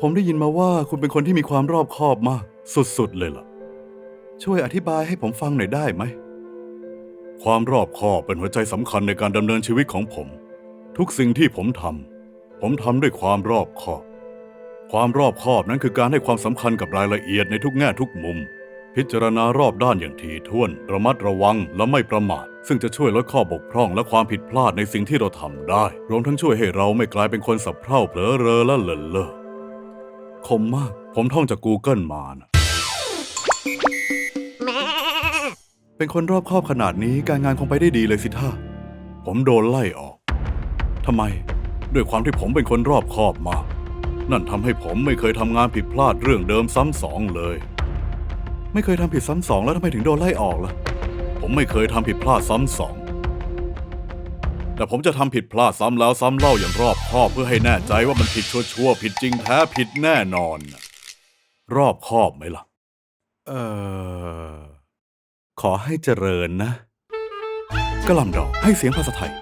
ผมได้ยินมาว่าคุณเป็นคนที่มีความรอบคอบมาก สุดๆเลยล่ะ ช่วยอธิบายให้ผมฟังหน่อยได้ไหม ความรอบคอบเป็นหัวใจสำคัญในการดำเนินชีวิตของผม ทุกสิ่งที่ผมทำผมทำด้วยความรอบคอบ ความรอบคอบนั้นคือการให้ความสำคัญกับรายละเอียดในทุกแง่ทุกมุม พิจารณารอบด้านอย่างถี่ถ้วน ระมัดระวังและไม่ประมาท ซึ่งจะช่วยลดข้อบกพร่องและความผิดพลาดในสิ่งที่เราทำได้ รวมทั้งช่วยให้เราไม่กลายเป็นคนสับเพร่าเผลอเรอและเลินเล่อ คมมาก ผมท่องจาก Google มานะเป็นคนรอบคอบขนาดนี้การงานคงไปได้ดีเลยสิท่าผมโดนไล่ออกทำไม ด้วยความที่ผมเป็นคนรอบคอบมาก นั่นทำให้ผมไม่เคยทำงานผิดพลาดเรื่องเดิมซ้ำสองเลย ไม่เคยทำผิดซ้ำสองแล้วทำไมถึงโดนไล่ออกล่ะ ผมไม่เคยทำผิดพลาดซ้ำสอง แต่ผมจะทำผิดพลาดซ้ำแล้วซ้ำเล่าอย่างรอบคอบเพื่อให้แน่ใจว่ามันผิดชั่วๆผิดจริงแท้ผิดแน่นอนน่ะรอบคอบไหมล่ะ เออ ขอให้เจริญนะกระหลำดอกให้เสียงภาษาไทย